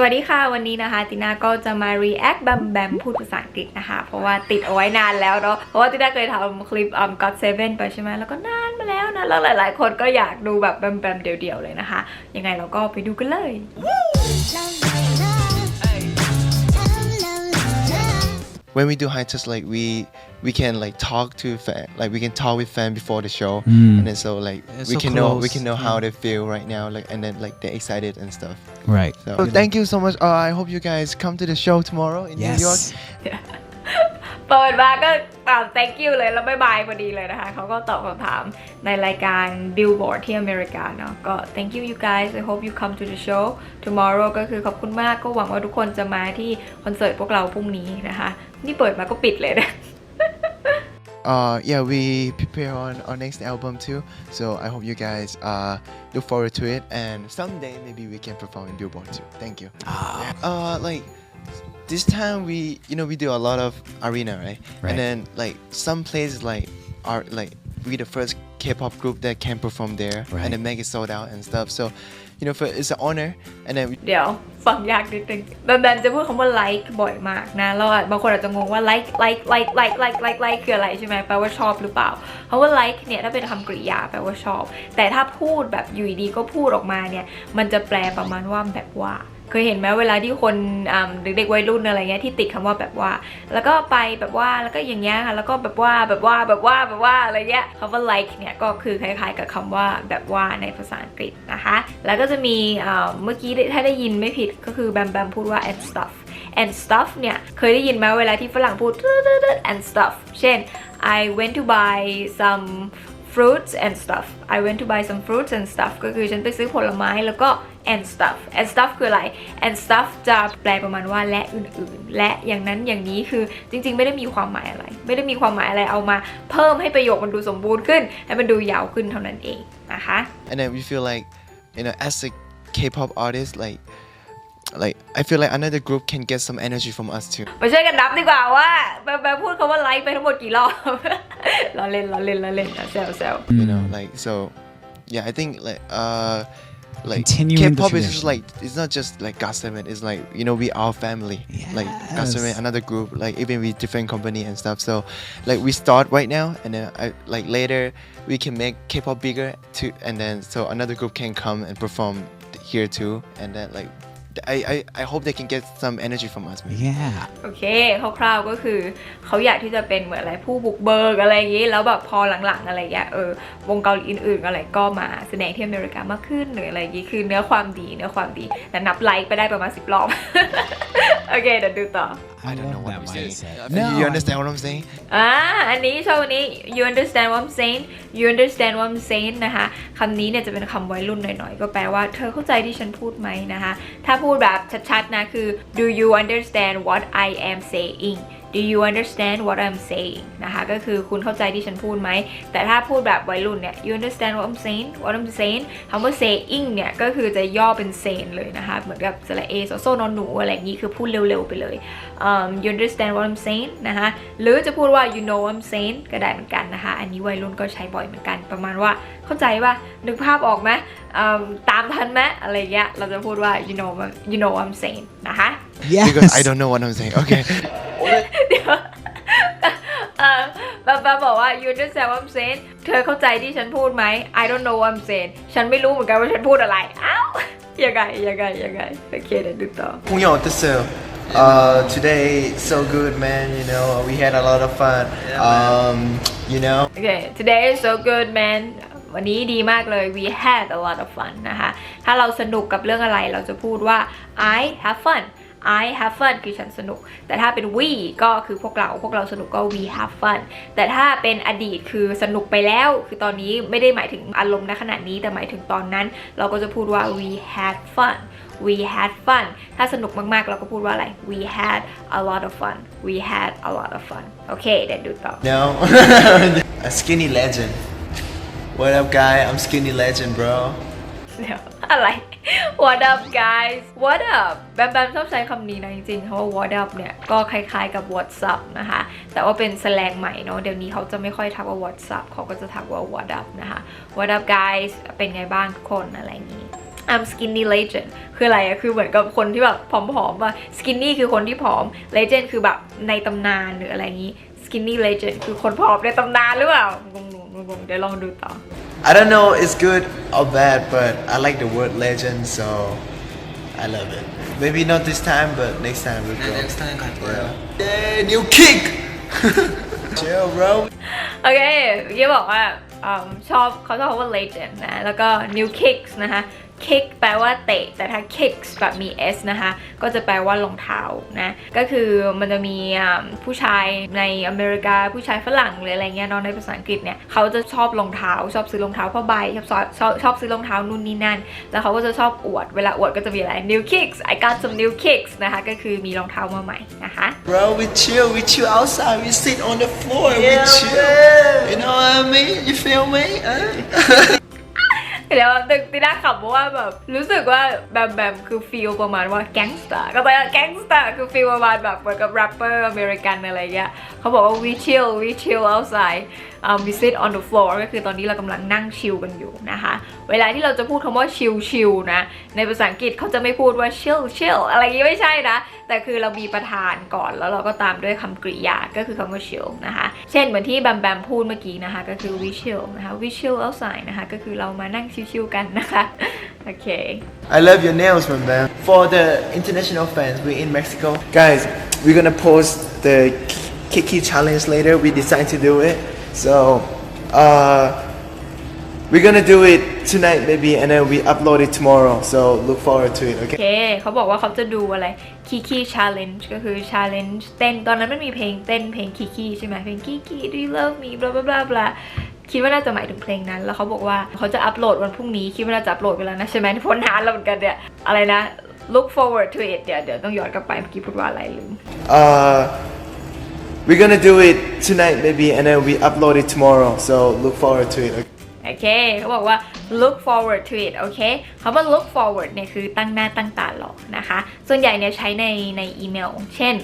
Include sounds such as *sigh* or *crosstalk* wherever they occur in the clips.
สวัสดีค่ะวันนี้นะคะตินาก็จะมา react แบมแบมพูดภาษาอังกฤษนะคะ เพราะว่าติดเอาไว้นานแล้วเนาะเพราะว่าตินาเคยทำคลิป um God Seven ไปใช่ไหมแล้วก็นานมาแล้วนะ แล้วหลายๆ คนก็อยากดูแบบแบมแบมเดี่ยวๆเลยนะคะ ยังไงเราก็ไปดูกันเลย when we do high touch like we we can like talk to fan like we can talk with fan before the show Mm. and then so like It's we so can know we close, can know how yeah. they feel right now like and then like they're excited and stuff Right. so thank you so much uh, i hope you guys come to the show tomorrow in new york Yes. *laughs* เปิดมาก็ตอบ thank you เลยแล้วบายบายพอดีเลยนะคะ เขาก็ตอบคำถามในรายการ Billboard ที่อเมริกาเนาะก็ thank you you guys I hope you come to the show tomorrow ก็คือขอบคุณมากก็หวังว่าทุกคนจะมาที่คอนเสิร์ตพวกเราพรุ่งนี้นะคะ นี่เปิดมาก็ปิดเลยนะ *laughs* uh yeah we prepare on our next album too so i hope you guys uh look forward to it and someday maybe we can perform in billboard too thank you uh like this time we you know we do a lot of arena right, Right. and then like some places like are like we the first k-pop group that can perform there Right. and then make it sold out and stuff so you know for, it's an honor and then เดี๋ยวฟังยากนิดนึงแบมแบมจะพูดคำว่า like บ่อยมากนะแล้วอะบางคนอาจจะงงว่า like like like like like like like คืออะไรใช่ไหมแปลว่าชอบหรือเปล่าเพราะว่า like เนี่ยถ้าเป็นคำกริยาแปลว่าชอบ แต่ถ้าพูดแบบอยู่ดีๆก็พูดออกมาเนี่ย มันจะแปลประมาณว่าแบบว่า เคยเห็นไหมเวลาที่คนเด็กๆวัยรุ่นอะไรเงี้ยที่ติดคำว่าแบบว่า แล้วก็ไปแบบว่าแล้วก็อย่างเงี้ยค่ะแล้วก็แบบว่าแบบว่าแบบว่าแบบว่าอะไรเงี้ยคำว่า like เนี่ยก็คือคล้ายๆกับคำว่าแบบว่าในภาษาอังกฤษนะคะ แล้วก็จะมีเมื่อกี้ถ้าได้ยินไม่ผิดก็คือแบมแบมพูดว่า and stuff and stuff เนี่ยเคยได้ยินไหมเวลาที่ฝรั่งพูด and stuff เช่น I went to buy some fruits and stuff I went to buy some fruits and stuff ก็คือฉันไปซื้อผลไม้แล้วก็ and stuff and stuff คืออะไร and stuff จะแปลประมาณว่าและอื่นๆ และอย่างนั้นอย่างนี้คือจริงๆ ไม่ได้มีความหมายอะไร ไม่ได้มีความหมายอะไรเอามาเพิ่มให้ประโยคมันดูสมบูรณ์ขึ้น ให้มันดูยาวขึ้นเท่านั้นเองนะคะ and then we feel like you know as a k-pop artist like like i feel like another group can get some energy from us too มาช่วยกันนับดีกว่าว่าแบบแบบพูดคำว่าไลค์ไปทั้งหมดกี่รอบ เราเล่นเราเล่นเราเล่นนะแซวแซว *laughs* you know like so yeah i think like uh like Continuing the k-pop is just tradition. like it's not just like got7 it's like you know we our family like got7 Yes. another group like even we different company and stuff so like we start right now and then I, like later we can make k-pop bigger too and then so another group can come and perform here too and then like I, I, I hope they can get some energy from us maybe. Yeah. โอเคคร่าวๆก็คือเขาอยากที่จะเป็นเหมือนอะไรผู้บุกเบิกอะไรอย่างนี้ แล้วแบบพอหลังๆอะไรอย่างเงี้ยเออวงเกาหลีอื่นๆอะไรก็มาแสดงที่อเมริกามากขึ้นหรืออะไรอย่างนี้คือเนื้อความดีเนื้อความดีแต่นับไลค์ไปได้ประมาณ 10รอบโอเคเดี๋ยวดูต่อ I don't know love what that I'm saying. mindset. You- you No, understand what I'm saying? อ่าอันนี้ชอบอันนี้ you understand what I'm saying you understand what I'm saying นะคะคำนี้เนี่ยจะเป็นคำวัยรุ่นหน่อยๆ ก็แปลว่าเธอเข้าใจที่ฉันพูดไหมนะคะ ถ้าพูดแบบชัดๆนะคือ do you understand what I am saying do you understand what I'm saying นะคะก็คือคุณเข้าใจที่ฉันพูดไหม แต่ถ้าพูดแบบวัยรุ่นเนี่ย you understand what I'm saying what I'm saying คำว่า saying เนี่ยก็คือจะย่อเป็น saying เลยนะคะ เหมือนกับสระเอโซโซนอนหนูอะไรอย่างนี้คือพูดเร็วๆไปเลย um, you understand what I'm saying นะคะหรือจะพูดว่า you know what I'm saying ก็ได้เหมือนกันนะคะ อันนี้วัยรุ่นก็ใช้บ่อยเหมือนกัน ประมาณว่าเข้าใจป่ะนึกภาพออกไหมอืมตามทันไหมอะไรเงี้ยเราจะพูดว่า you know what you know what I'm saying นะคะ yes. Because I don't know what I'm saying. Okay. เดี๋ยวเออป๊าป๊าบอกว่า you understand what I'm saying เธอเข้าใจที่ฉันพูดไหม I don't know what I'm saying ฉันไม่รู้เหมือนกันว่าฉันพูดอะไรเอ้ายังไงยังไงยังไงโอเคเดี๋ยวดูต่อ Yo, this uh, uh, today so good, man. You know, we had a lot of fun. Um, you know. โอเค today is so good man วันนี้ดีมากเลย we had a lot of fun นะคะ ถ้าเราสนุกกับเรื่องอะไรเราจะพูดว่า I have fun I have fun คือฉันสนุก แต่ถ้าเป็น we ก็คือพวกเรา พวกเราสนุกก็ we have fun แต่ถ้าเป็นอดีตคือสนุกไปแล้ว คือตอนนี้ไม่ได้หมายถึงอารมณ์ณขณะนี้ แต่หมายถึงตอนนั้น เราก็จะพูดว่า we had fun we had fun ถ้าสนุกมากๆ เราก็พูดว่าอะไร we had a lot of fun we had a lot of fun โอเค เดี๋ยวดูต่อ No. a skinny legend. What up, guy? I'm skinny legend, bro. เดี๋ยวอะไร What up guys What up แบมแบมชอบใช้คำนี้นะจริงๆเพราะว่า What up เนี่ย ก็คล้ายๆกับ What's up นะคะ แต่ว่าเป็นแสลงใหม่เนาะ เดี๋ยวนี้เขาจะไม่ค่อยทักว่า What's up เขาก็จะทักว่า What up นะคะ What up guys เป็นไงบ้างทุกคนอะไรอย่างนี้ I'm skinny legend คืออะไรอะคือเหมือนกับคนที่แบบผอมๆว่า skinny คือคนที่ผอม legend คือแบบในตำนานหรืออะไรอย่างนี้ skinny legend คือคนผอมในตำนานหรือเปล่างงๆงงๆเดี๋ยวลองดูต่อ I don't know it's good or bad, but I like the word legend, so I love it. Maybe not this time, but next time we'll go. Next time, yeah. yeah, new kick. *laughs* Chill, bro. โอเคเมื่อกี้บอกว่าเอิ่มชอบเขาชอบคำว่า legend นะ แล้วก็ new kicks kick แปลว่าเตะ แต่ถ้า kicks แบบมี s นะคะ ก็จะแปลว่ารองเท้านะ ก็คือมันจะมีอ่าผู้ชายในอเมริกาผู้ชายฝรั่งหรืออะไรเงี้ยเนาะในภาษาอังกฤษเนี่ยเขาจะชอบรองเท้าชอบซื้อรองเท้าผ้าใบชอบชอบชอบชอบซื้อรองเท้านู่นนี่นั่น แล้วเขาก็จะชอบอวดเวลาอวดก็จะมีอะไร new kicks I got some new kicks นะคะก็คือมีรองเท้ามาใหม่นะคะ Bro, we chill, we chill outside, we sit on the floor, we Yeah, chill. man. You know what I mean? You feel me? Huh? เดี๋ยวตึกตีน่าขับเพราะว่าแบบรู้สึกว่าแบมแบมคือฟีลประมาณว่าแก๊งสเตอร์ก็ไปแก๊งสเตอร์คือฟีลประมาณแบบเหมือนกับแรปเปอร์อเมริกันอะไรเงี้ยเขาบอกว่า we chill we chill outside we sit on the floor ก็คือตอนนี้เรากำลังนั่งชิลกันอยู่นะคะ เวลาที่เราจะพูดคำว่าชิลชิลนะ ในภาษาอังกฤษเขาจะไม่พูดว่า chill chill อะไรอย่างงี้ไม่ใช่นะ แต่คือเรามีประธานก่อนแล้วเราก็ตามด้วยคำกริยาก็คือคำว่า chill นะคะ เช่นเหมือนที่แบมแบมพูดเมื่อกี้นะคะ ก็คือ we chill นะคะ we chill outside นะคะ ก็คือเรามานั่งชิลๆกันนะคะโอเค I love your nails, man, man. For the international fans, we're in Mexico. Guys, we're gonna post the Kiki challenge later. We decided to do it. So, uh, we're gonna do it tonight, maybe, and then we upload it tomorrow. So, look forward to it, โอ okay? เค เขาบอกว่าเขาจะดูอะไรคีคีชาเลนจ์ก็คือชาเลนจ์เต้น ตอนนั้นมันมีเพลงเต้นเพลงคีคีใช่ไหมเพลงคีคี do you love me blah blah blah blah คิดว่าน่าจะหมายถึงเพลงนั้น แล้วเขาบอกว่าเขาจะอัปโหลดวันพรุ่งนี้ คิดว่าน่าจะอัปโหลดไปแล้วนะ ใช่ไหมพ้นนานแล้วเหมือนกันเนี่ย อะไรนะ look forward to it เดี๋ยวเดี๋ยวต้องย้อนกลับไปเมื่อกี้พูดว่าอะไรลืม Uh, we're gonna do it tonight, maybe, and then we upload it tomorrow. So, look forward to it, okay? โอเคเขาบอกว่า look forward to it โอเคคำว่า look forward เนี่ยคือตั้งหน้าตั้งตารอนะคะ ส่วนใหญ่เนี่ยใช้ในในอีเมล เช่น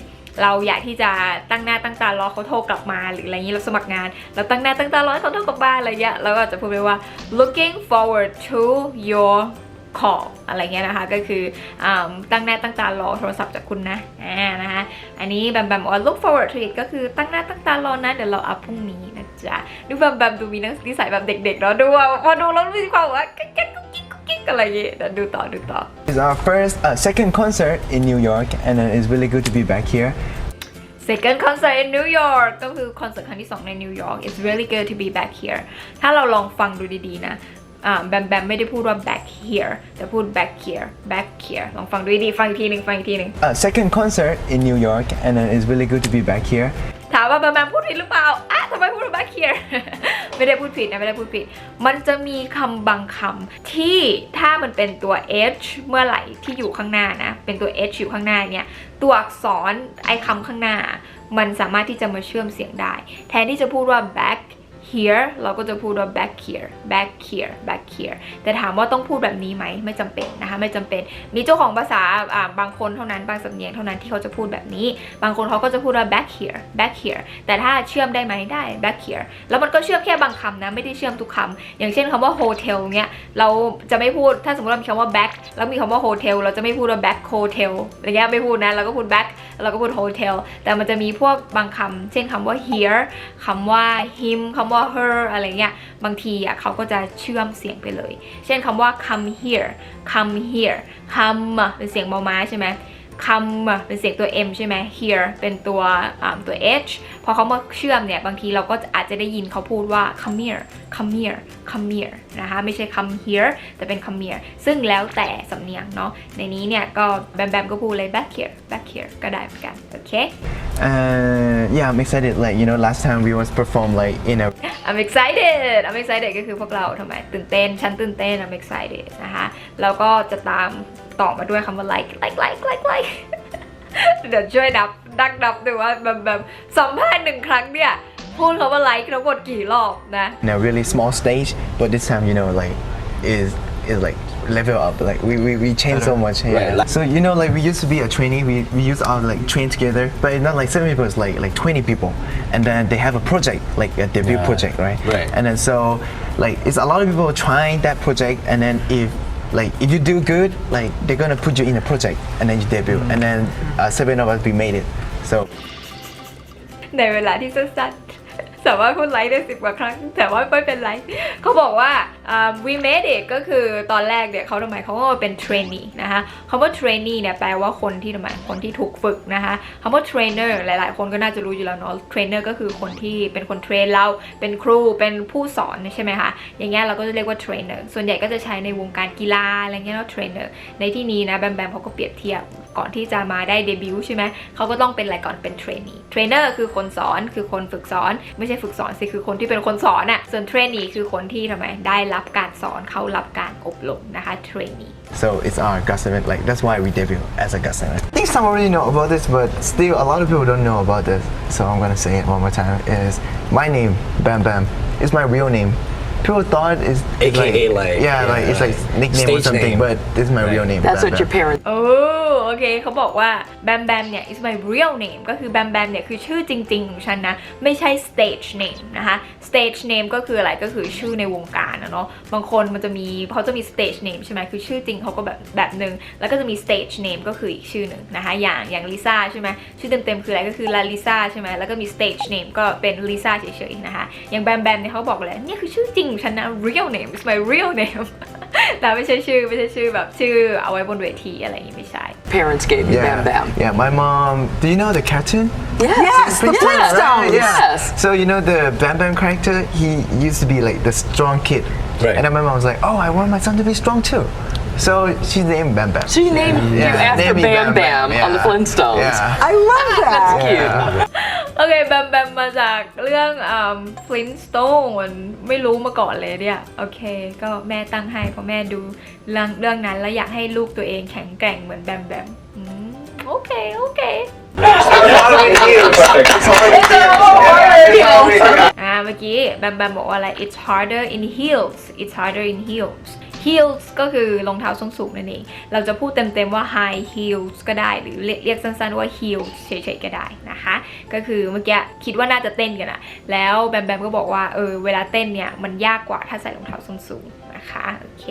เราอยากที่จะตั้งหน้าตั้งตารอเขาโทรกลับมา หรืออะไรอย่างนี้เราสมัครงาน เราตั้งหน้าตั้งตารอเขาโทรกลับมาอะไรเงี้ยเราก็จะพูดไปว่า looking forward to your call อะไรเงี้ยนะคะ ก็คืออาตั้งหน้าตั้งตารอโทรศัพท์จากคุณนะอ่านะคะอันนี้แบมแบมบอกว่า look forward to it ก็คือตั้งหน้าตั้งตารอนะ เดี๋ยวเราอัพพรุ่งนี้นะจ๊ะดูแบมแบมดูมีนิสัยแบบเด็กๆเนาะดูว่าพอดูแล้วมีความว่ากิ๊กกิ๊กกิ๊กกิ๊กอะไรอย่างเงี้ยเดี๋ยวดูต่อดูต่อ It's our first, uh, second concert in New York, and uh, it's really good to be back here. second concert in New York ก็คือคอนเสิร์ตครั้งที่ 2 ในนิวยอร์ก it's really good to be back here ถ้าเราลองฟังดูดีๆนะอ่า แบมแบมไม่ได้พูดว่า back here แต่พูด back here back here ลองฟังดูดีๆฟังอีกทีหนึ่งฟังอีกทีหนึ่ง Uh, second concert in New York, and uh, it's really good to be back here. ถามว่าแบมแบมพูดผิดหรือเปล่าอะทำไมพูดว่า back here ไม่ได้พูดผิดนะไม่ได้พูดผิด มันจะมีคำบางคำที่ถ้ามันเป็นตัว h เมื่อไหร่ที่อยู่ข้างหน้านะ เป็นตัว h อยู่ข้างหน้าเนี่ยตัวอักษรไอ้คำข้างหน้า มันสามารถที่จะมาเชื่อมเสียงได้ แทนที่จะพูดว่า back here เราก็จะพูดว่า back here back here back here แต่ถามว่าต้องพูดแบบนี้ไหมไม่จำเป็นนะคะไม่จำเป็น มีเจ้าของภาษาบางคนเท่านั้นบางสำเนียงเท่านั้นที่เขาจะพูดแบบนี้ บางคนเขาก็จะพูดว่า back here back here แต่ถ้าเชื่อมได้ไหมได้ back here แล้วมันก็เชื่อมแค่บางคำนะไม่ได้เชื่อมทุกคำอย่างเช่นคำว่า hotel เนี่ยเราจะไม่พูดถ้าสมมติเรามีคำว่า back แล้วมีคำว่า hotel เราจะไม่พูดว่า back hotel อะไรเงี้ยไม่พูดนะเราก็พูด back เราก็พูด hotel แต่มันจะมีพวกบางคำเช่นคำว่า here คำว่า him คำว่า her อะไรเงี้ยบางทีอะเขาก็จะเชื่อมเสียงไปเลย เช่นคำว่า come here come here come เป็นเสียงมอม้าใช่ไหม come เป็นเสียงตัว m ใช่ไหม here เป็นตัวตัว h พอเขามาเชื่อมเนี่ย บางทีเราก็อาจจะได้ยินเขาพูดว่า come here come here come here นะคะไม่ใช่ come here แต่เป็น come here ซึ่งแล้วแต่สำเนียงเนาะในนี้เนี่ยก็แบมแบมก็พูดเลย back here back here ก็ได้เหมือนกัน โอเค And yeah, I'm excited. Like you know, last time we was perform like in a I'm excited I'm excited ก็คือพวกเราทำไมตื่นเต้นฉันตื่นเต้น I'm excited นะคะแล้วก็จะตามต่อมาด้วยคำว่า like like like like like เดี๋ยวช่วยนับดักนับดูว่าแบบแบบสัมภาษณ์หนึ่งครั้งเนี่ยพูดคำว่า like ทั้งหมดกี่รอบนะ in a really small stage, but this time you know like is is like level up. Like we, we, we change so much. Yeah. Right, so you know, like we used to be a trainee. We, we used to uh, like train together, but it's not like seven people. It's like like twenty people, and then they have a project, like a debut yeah. project, right? Right. And then so like it's a lot of people trying that project, and then if like if you do good, like they're gonna put you in a project, and then you debut, mm. and then uh, seven of us we made it. So. 네, 왜 that สามารถพูดไลค์ได้สิบกว่าครั้ง แต่ว่าไม่เป็นไรเขาบอกว่าอ่า we made it ก็คือตอนแรกเนี่ยเขาทำไมเขาก็เป็น trainee นะคะคำว่า trainee เนี่ยแปลว่าคนที่ทำไมคนที่ถูกฝึกนะคะคำว่า trainer หลาย ๆ คนก็น่าจะรู้อยู่แล้วเนาะ trainer ก็คือคนที่เป็นคนเทรนเราเป็นครูเป็นผู้สอนใช่ไหมคะอย่างเงี้ยเราก็จะเรียกว่า trainer ส่วนใหญ่ก็จะใช้ในวงการกีฬาอะไรเงี้ยเนาะ trainer ในที่นี้นะแบมแบมเขาก็เปรียบเทียบ ก่อนที่จะมาได้เดบิวต์ใช่ไหมเขาก็ต้องเป็นอะไรก่อนเป็นเทรนนีเทรนเนอร์คือคนสอนคือคนฝึกสอน ไม่ใช่ฝึกสอนสิคือคนที่เป็นคนสอนอะ่ะส่วนเทรนนีคือคนที่ทำไมได้รับการสอนเขารับการอบรมนะคะเทรนนี so it's our Gusevent. Like that's why we debut as a Gusevent. I think some already know about this, but still a lot of people don't know about this. So I'm gonna say it one more time. Is my name Bam Bam? Is my real name. People thought it's, it's AKA like, yeah, like it's like nickname or stage something, name. but this is my real name. That's Bam what your Bam. parents โอ้โอเคเขาบอกว่าแบมแบมเนี่ย is my real name ก็คือแบมแบมเนี่ยคือชื่อจริง ๆ ของฉันนะ ไม่ใช่ stage name นะคะ stage name ก็คืออะไรก็คือชื่อในวงการนะเนาะบางคนมันจะมีเขาจะมี stage name ใช่ไหมคือชื่อจริงเขาก็แบบแบบหนึ่งแล้วก็จะมี stage name ก็คืออีกชื่อหนึ่งนะคะอย่างอย่างลิซ่าใช่ไหมชื่อเต็มๆคืออะไรก็คือลาลิซ่าใช่ไหมแล้วก็มี stage name ก็เป็นลิซ่าเฉยๆนะคะอย่างแบมแบมเนี่ยเขาบอกเลยเนี่ยคือชื่อจริงของฉันนะ real name is my real name *laughs* แต่ไม่ใช่ชื่อไม่ใช่ชื่อแบบชื่อเอาไว้บนเวทีอะไรอย่างงี้ไม่ใช่ parents gave you Yeah, Bam Bam. yeah. My mom. Do you know the cartoon? Yes, Yes, the Flintstones. right, yeah. Yes. So you know the Bam Bam character, he used to be like the strong kid. Right. And then my mom was like, "Oh, I want my son to be strong too." So she named Bam Bam. She named you Yeah, after named me Bam Bam, on the yeah. Flintstones. Yeah. I love that. That's cute. Yeah. โอเคแบมแบมมาจากเรื่องอ่า Flintstone ไม่รู้มาก่อนเลยเนี่ย โอเค ก็แม่ตั้งให้เพราะแม่ดูเรื่องเรื่องนั้นแล้วอยากให้ลูกตัวเองแข็งแกร่งเหมือนแบมแบมอืมโอเค โอเค อ่าเมื่อกี้แบมแบมบอกว่าอะไร it's harder in heels it's harder in heels heels ก็คือรองเท้าส้นสูงนั่นเอง เราจะพูดเต็มๆว่า high heels ก็ได้ หรือเรียกสั้นๆว่า heels เฉยๆก็ได้นะคะ ก็คือเมื่อกี้คิดว่าน่าจะเต้นกันอะแล้วแบมแบมก็บอกว่าเออเวลาเต้นเนี่ยมันยากกว่าถ้าใส่รองเท้าส้นสูง นะคะโอเค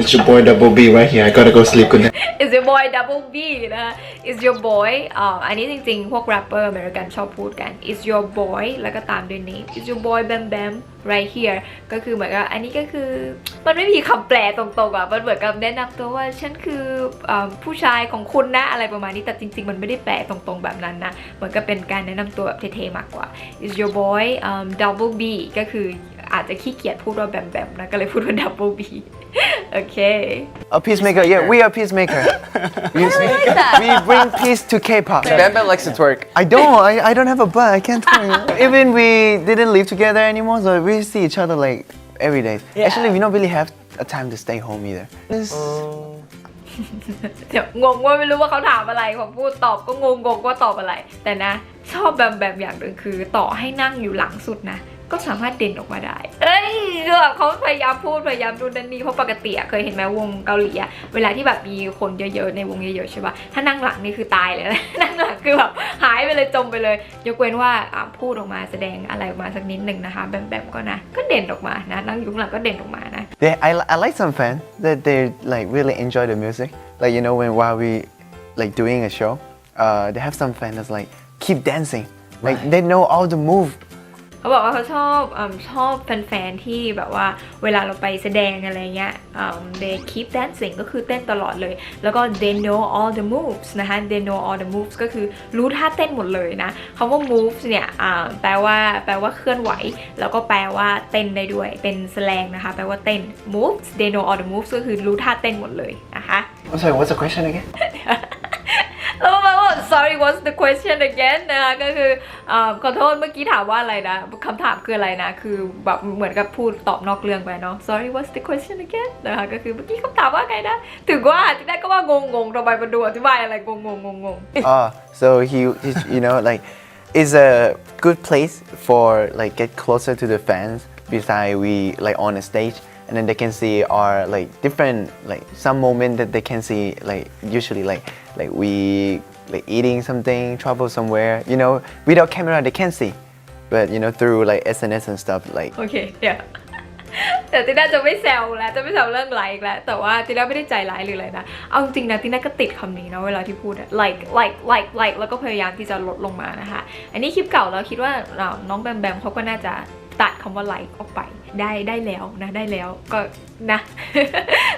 It's your boy Double B right here. I gotta go sleep. Good night. is your boy double B นะคะ is your boy อ่าอันนี้จริงๆ พวกแรปเปอร์อเมริกันชอบพูดกัน is your boy แล้วก็ตามด้วย name is your boy Bam Bam right here ก็คือเหมือนกับอันนี้ก็คือมันไม่มีคำแปลตรงๆอะมันเหมือนกับแนะนำตัวว่าฉันคืออาผู้ชายของคุณนะอะไรประมาณนี้แต่จริง ๆ มันไม่ได้แปลตรงๆแบบนั้นนะเหมือนกับเป็นการแนะนำตัวแบบเท่ๆมากกว่า is your boy um, double B ก็คือ อาจจะขี้เกียจพูดว่าแบมแบมนะก็เลยพูดว่า double B โอเค A peacemaker. Yeah, we are peacemaker. we, we bring peace to K-pop. Bam Bam likes to twerk. I don't. I, I don't have a butt. I can't tell you. Even we didn't live together anymore, so we see each other like every day. Actually, we don't really have a time to stay home either. It's- เดี๋ยวงงว่าไม่รู้ว่าเขาถามอะไรผมพูดตอบก็งงงๆว่าตอบอะไร แต่นะ ชอบแบบแบบอย่างหนึ่งคือ ต่อให้นั่งอยู่หลังสุดนะ ก็สามารถเด่นออกมาได้ เอ้ยคือแบบเขาพยายามพูดพยายามดูนันนี่เพราะปกติอะเคยเห็นไหมวงเกาหลีอะเวลาที่แบบมีคนเยอะๆในวงเยอะๆใช่ปะถ้านั่งหลังนี่คือตายเลยนะนั่งหลังคือแบบหายไปเลยจมไปเลย ยกเว้นว่าอ่าพูดออกมาแสดงอะไรออกมาสักนิดหนึ่งนะคะแบบแบบก็นะก็เด่นออกมานะนั่งอยู่ข้างหลังก็เด่นออกมานะ They, I, I like some fans that they like really enjoy the music. Like you know when while we like doing a show, uh, they have some fans that's like keep dancing. Like they know all the move. เขาบอกว่าเขาชอบอชอบแฟนๆที่แบบว่าเวลาเราไปแสดงอะไรเงี้ยอืม they keep dancing ก็คือเต้นตลอดเลย แล้วก็ they know all the moves นะคะ they know all the moves ก็คือรู้ท่าเต้นหมดเลยนะคำว่า moves เนี่ยอ่าแปลว่าแปลว่าเคลื่อนไหว แล้วก็แปลว่าเต้นได้ด้วย เป็นแสลงนะคะ แปลว่าเต้น moves they know all the moves ก็คือรู้ท่าเต้นหมดเลยนะคะ I'm sorry. What's the question again? sorry what's the question again นะคะก็คืออ่าขอโทษเมื่อกี้ถามว่าอะไรนะคำถามคืออะไรนะ คือแบบเหมือนกับพูดตอบนอกเรื่องไปเนาะ sorry what's the question again นะคะก็คือเมื่อกี้คำถามว่าไงนะ ถึงว่าที่ได้ก็ว่างงงๆทำไมมันดูอธิบายอะไรงงงงงๆ *laughs* uh, so he, he, you know, like, is a good place for like get closer to the fans. Besides, we like on the stage, and then they can see our like different like some moment that they can see like usually like like we like eating something, travel somewhere. You know, without camera they can't see, but you know through like SNS and stuff like โอเคเดี๋ยวแต่ติน่าจะไม่แซวแล้วจะไม่แซวเรื่องไลค์แล้วแต่ว่าติน่าไม่ได้ใจร้ายหรืออะไรนะเอาจริงนะติน่าก็ติดคำนี้นะเวลาที่พูดอะ like like like like แล้วก็พยายามที่จะลดลงมานะคะ อันนี้คลิปเก่าแล้วคิดว่าอ่าน้องแบมแบมเขาก็น่าจะ ตัดคำว่า like ออกไปได้ได้แล้วนะได้แล้วก็นะ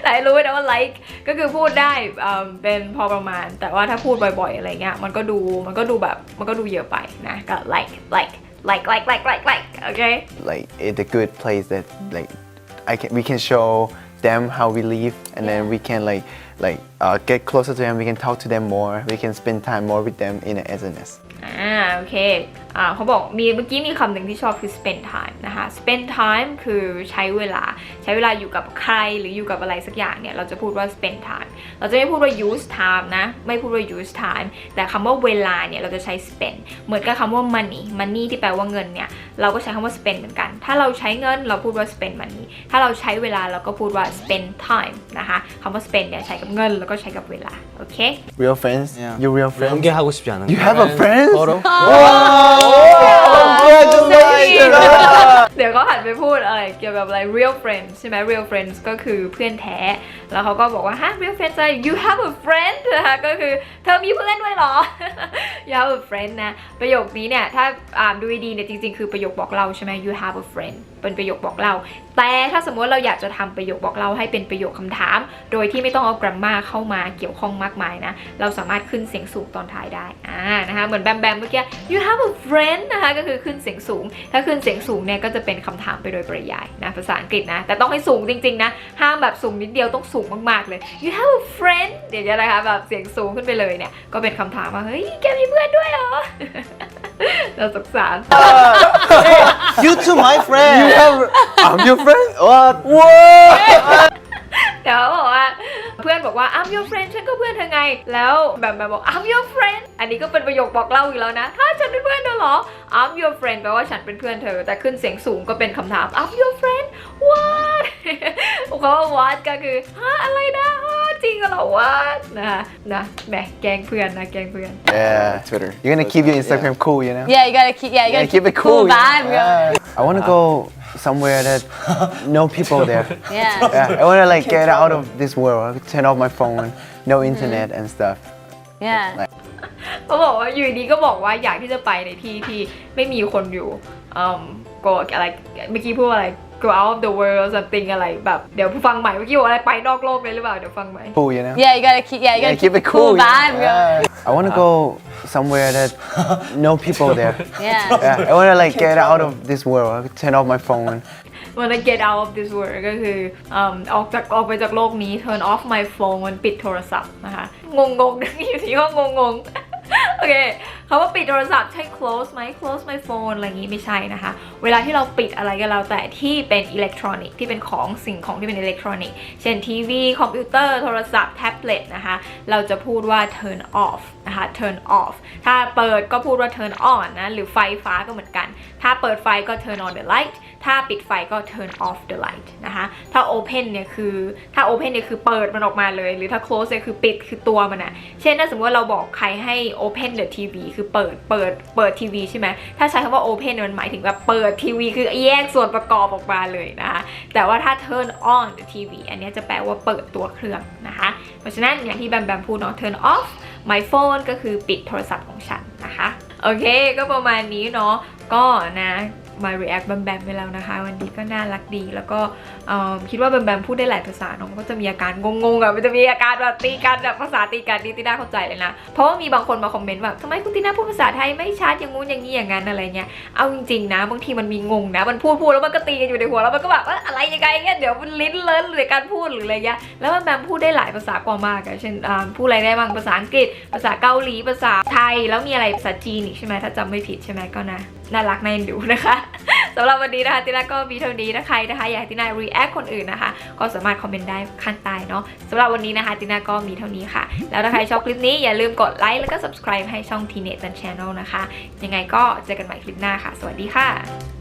แต่ให้รู้ไว้นะว่า like ก็คือพูดได้อ่าเป็นพอประมาณ แต่ว่าถ้าพูดบ่อยๆอะไรเงี้ยมันก็ดูมันก็ดูแบบมันก็ดูเยอะไปนะก็ like like like like like like like โอเค like it's a good place that like I can we can show them how we live and then we can like like uh, get closer to them we can talk to them more we can spend time more with them in the SNS อ่าโอเคอ่า เขาบอกมีเมื่อกี้มีคำหนึ่งที่ชอบคือ spend time นะคะ spend time คือใช้เวลาใช้เวลาอยู่กับใครหรืออยู่กับอะไรสักอย่างเนี่ยเราจะพูดว่า spend time เราจะไม่พูดว่า use time นะ ไม่พูดว่า use time แต่คำว่าเวลาเนี่ยเราจะใช้ spend เหมือนกับคำว่า money money ที่แปลว่าเงินเนี่ยเราก็ใช้คำว่า spend เหมือนกัน ถ้าเราใช้เงินเราพูดว่า spend money ถ้าเราใช้เวลาเราก็พูดว่า spend time นะคะคำว่า spend เนี่ยใช้กับเงินแล้วก็ใช้กับเวลาโอเค real friends Yeah. you real friends 연기하고 싶지 않아요? you have a friend 서로? Hey! เดี๋ยวเขาหันไปพูดอะไรเกี่ยวกับอะไร real friends ใช่ไหม real friends ก็คือเพื่อนแท้ แล้วเขาก็บอกว่าฮะ real friends อะไร you have a friend นะคะก็คือเธอมีเพื่อนด้วยเหรอ you have a friend นะ ประโยคนี้เนี่ย ถ้าอ่านดูดีเนี่ยจริงๆ คือประโยคบอกเล่าใช่ไหม you have a friend เป็นประโยคบอกเล่า แต่ถ้าสมมติเราอยากจะทำประโยคบอกเล่าให้เป็นประโยคคำถาม โดยที่ไม่ต้องเอา grammar เข้ามาเกี่ยวข้องมากมายนะ เราสามารถขึ้นเสียงสูงตอนท้ายได้ อ่า นะคะ เหมือนแบมแบมเมื่อกี้ you have a friend นะคะ ก็คือขึ้นเสียงสูง ถ้าขึ้นเสียงสูงเนี่ยก็จะเป็นคำถามไปโดยปริยายนะภาษาอังกฤษนะ แต่ต้องให้สูงจริงๆนะ ห้ามแบบสูงนิดเดียวต้องสูงมากๆเลย you have a friend เดี๋ยวจะนะคะแบบเสียงสูงขึ้นไปเลยเนี่ย ก็เป็นคำถามว่า เฮ้ย แกมีเพื่อนด้วยเหรอ เราสงสาร You too, my friend. you have I'm your friend what แต่เขาบอกว่าเพื่อนบอกว่า I'm your friend ฉันก็เพื่อนเธอไง แล้วแบบแบบบอก I'm your friend อันนี้ก็เป็นประโยคบอกเล่าอีกแล้วนะถ้าฉันเป็นเพื่อนเธอเหรอ I'm your friend แปลว่าฉันเป็นเพื่อนเธอ แต่ขึ้นเสียงสูงก็เป็นคำถาม I'm your friend what เขาว่า what ก็คือฮะอะไรนะฮะจริงเหรอ what นะคะนะแหมแกล้งเพื่อนนะแกล้งเพื่อน yeah Twitter you're gonna keep your Instagram cool you know Yeah, you gotta keep. Yeah, you Yeah, gotta keep it cool. Cool vibe. yeah. I want to go somewhere that no people there. Yeah. Yeah, I want to like get out of this world. Turn off my phone, no internet and stuff. Yeah. เขาบอกว่าอยู่ดีก็บอกว่าอยากที่จะไปในที่ที่ไม่มีคนอยู่อืมก็อะไรเมื่อกี้พูดว่าอะไร go out of the world something อะไรแบบเดี๋ยวฟังใหม่เมื่อกี้บอกอะไรไปนอกโลกเลยหรือเปล่าเดี๋ยวฟังใหม่ Cool, you know. Yeah, you gotta keep. Yeah, you Yeah, gotta keep it cool. you know? vibe. Yeah. I want to go somewhere that no people there. Yeah. Yeah, I want to like get out of this world. Turn off my phone. wanna get out of this world ก็คืออืมออกจากออกไปจากโลกนี้ turn off my phone มันปิดโทรศัพท์นะคะ งงงๆนึกอยู่ที่ว่างงงๆ โอเคคำว่าปิดโทรศัพท์ใช่ close ไหม close my phone อะไรอย่างนี้ไม่ใช่นะคะ เวลาที่เราปิดอะไรก็แล้วแต่ที่เป็นอิเล็กทรอนิกส์ที่เป็นของสิ่งของที่เป็นอิเล็กทรอนิกส์เช่นทีวีคอมพิวเตอร์โทรศัพท์แท็บเล็ตนะคะ เราจะพูดว่า turn off นะคะ turn off ถ้าเปิดก็พูดว่า turn on นะ หรือไฟฟ้าก็เหมือนกัน ถ้าเปิดไฟก็ turn on the light ถ้าปิดไฟก็ turn off the light นะคะ ถ้า open เนี่ยคือ ถ้า open เนี่ยคือเปิดมันออกมาเลย หรือถ้า close เนี่ยคือปิดคือตัวมันอะเช่นถ้าสมมติว่าเราบอกใครให้ open the TV คือเปิดเปิดเปิดทีวีใช่ไหมถ้าใช้คำว่า open เนี่ยมันหมายถึงแบบเปิดทีวีคือแยกส่วนประกอบออกมาเลยนะคะแต่ว่าถ้า turn on the TV อันนี้จะแปลว่าเปิดตัวเครื่องนะคะ เพราะฉะนั้นอย่างที่แบมแบมพูดเนาะ turn off my phone ก็คือปิดโทรศัพท์ของฉันนะคะ โอเคก็ประมาณนี้เนาะก็นะ มา react แบมแบมไปแล้วนะคะ วันนี้ก็น่ารักดี แล้วก็คิดว่าแบมแบมพูดได้หลายภาษาเนาะมันก็จะมีอาการงงๆอะมันจะมีอาการแบบตีกันแบบภาษาตีกันนี่ติน่าเข้าใจเลยนะ เพราะว่ามีบางคนมาคอมเมนต์แบบทำไมคุณติน่าพูดภาษาไทยไม่ชัดอย่างงู้นอย่างนี้อย่างนั้นอะไรเงี้ยเอาจริงๆนะบางทีมันมีงงนะ มันพูดพูดแล้วมันก็ตีกันอยู่ในหัวแล้วมันก็แบบ อะไรยังไงเงี้ยเดี๋ยวมันลิ้นเลิ้นหรือการพูดหรืออะไรเงี้ยแล้วมันแบมพูดได้หลายภาษากว่ามากอะเช่นพูดอะไรได้บ้างภาษาอังกฤษ ภาษาเกาหลีภาษาไทย แล้วมีอะไรภาษาจีนอีกใช่ไหมถ้าจำไม่ผิดใช่ไหมก็นะน่ารักน่าเอ็นดูนะคะสำหรับวันนี้นะคะติน่าก็มีเท่านี้นะใครนะคะอยากให้ติน่า react คนอื่นนะคะ ก็สามารถคอมเมนต์ได้ข้างใต้เนาะสำหรับวันนี้นะคะติน่าก็มีเท่านี้ค่ะ แล้วถ้าใครชอบคลิปนี้อย่าลืมกดไลค์แล้วก็ subscribe ให้ช่อง t n e t ัน Channel นะคะ ยังไงก็เจอกันใหม่คลิปหน้าค่ะ สวัสดีค่ะ